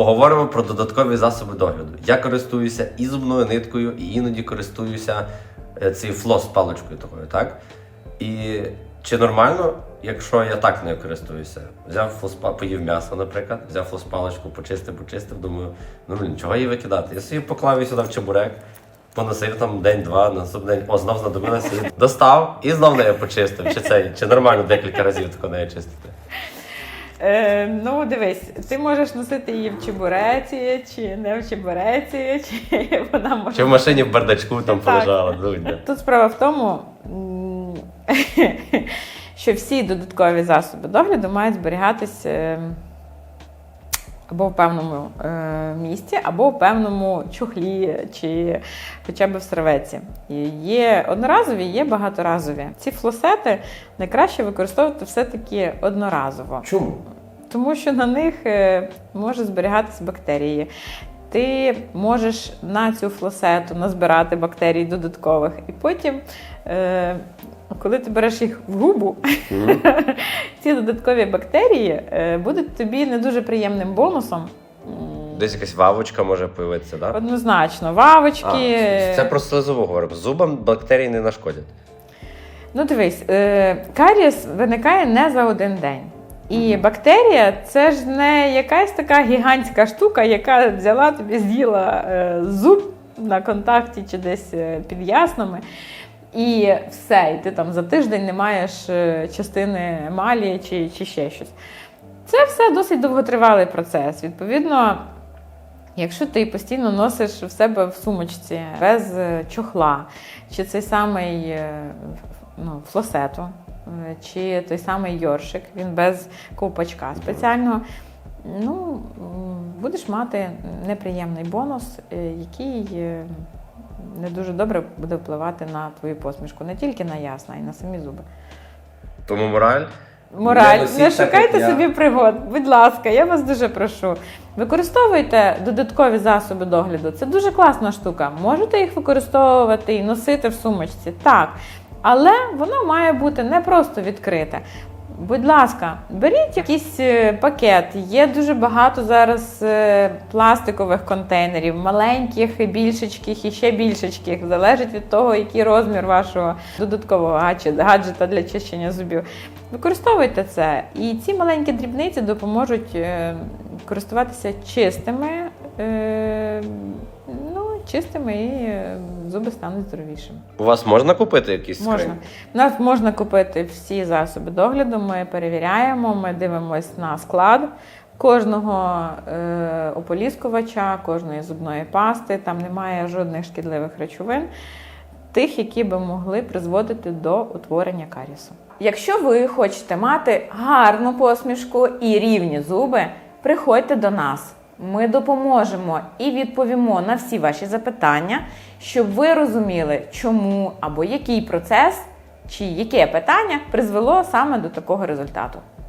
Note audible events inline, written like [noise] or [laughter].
Поговоримо про додаткові засоби догляду. Я користуюся і зубною ниткою, і іноді користуюся е, цією флос паличкою такою, так? І чи нормально, якщо я так нею користуюся? Взяв флоспа, поїв м'ясо, наприклад, взяв флоспалочку, почистив, почистив, думаю, ну блін, чого її викидати? Я собі поклав її сюди в чебурек, поносив там день-два, наступний день, о, знов знадобилося, її достав і знов нею почистив. Чи це чи нормально декілька разів тако нею чистити? Е, ну, дивись, ти можеш носити її в чебуреці, чи не в чебуреці, [laughs] чи вона може. Чи в машині в бардачку там Так. полежала? друзі. Тут справа в тому, [laughs] що всі додаткові засоби догляду мають зберігатись е, або в певному е, місці, або в певному чохлі, чи хоча б в серветці. І Є одноразові, є багаторазові. Ці флосети найкраще використовувати все-таки одноразово. Чому? Тому що на них е, може зберігатися бактерії. Ти можеш на цю флосету назбирати бактерій додаткових, і потім, е, коли ти береш їх в губу, [laughs] ці додаткові бактерії е, будуть тобі не дуже приємним бонусом. Десь якась вавочка може появитися, так? Однозначно, вавочки. Це про слизову говоримо. Зубам бактерії не нашкодять. Ну, дивись, е, карієс виникає не за один день. І бактерія це ж не якась така гігантська штука, яка взяла тобі, з'їла е, зуб на контакті чи десь під яснами. І все, і ти там за тиждень не маєш е, частини емалі чи, чи ще щось. Це все досить довготривалий процес. Відповідно, Якщо ти постійно носиш в себе в сумочці без е, чохла, чи цей самий е, ну, флосету, чи той самий йоршик, він без ковпачка спеціального, ну, будеш мати неприємний бонус, який не дуже добре буде впливати на твою посмішку, не тільки на ясна, а й на самі зуби. Тому мораль. Мораль, Не не так, шукайте я. собі пригод. Будь ласка, я вас дуже прошу. Використовуйте додаткові засоби догляду. Це дуже класна штука. Можете їх використовувати і носити в сумочці, так. Але воно має бути не просто відкрите. Будь ласка, беріть якийсь е, пакет. Є дуже багато зараз е, пластикових контейнерів, маленьких, більшечких і ще більшечких. Залежить від того, який розмір вашого додаткового гаджета для чищення зубів. Використовуйте це, і ці маленькі дрібниці допоможуть е, користуватися чистими, чистими і е, зуби стануть здоровішими. У вас можна купити якісь Можна. У нас можна купити всі засоби догляду. Ми перевіряємо, ми дивимося на склад кожного е, ополіскувача, кожної зубної пасти. Там немає жодних шкідливих речовин, тих, які би могли призводити до утворення карісу. Якщо ви хочете мати гарну посмішку і рівні зуби, приходьте до нас. Ми допоможемо і відповімо на всі ваші запитання, щоб ви розуміли, чому або який процес чи яке питання призвело саме до такого результату.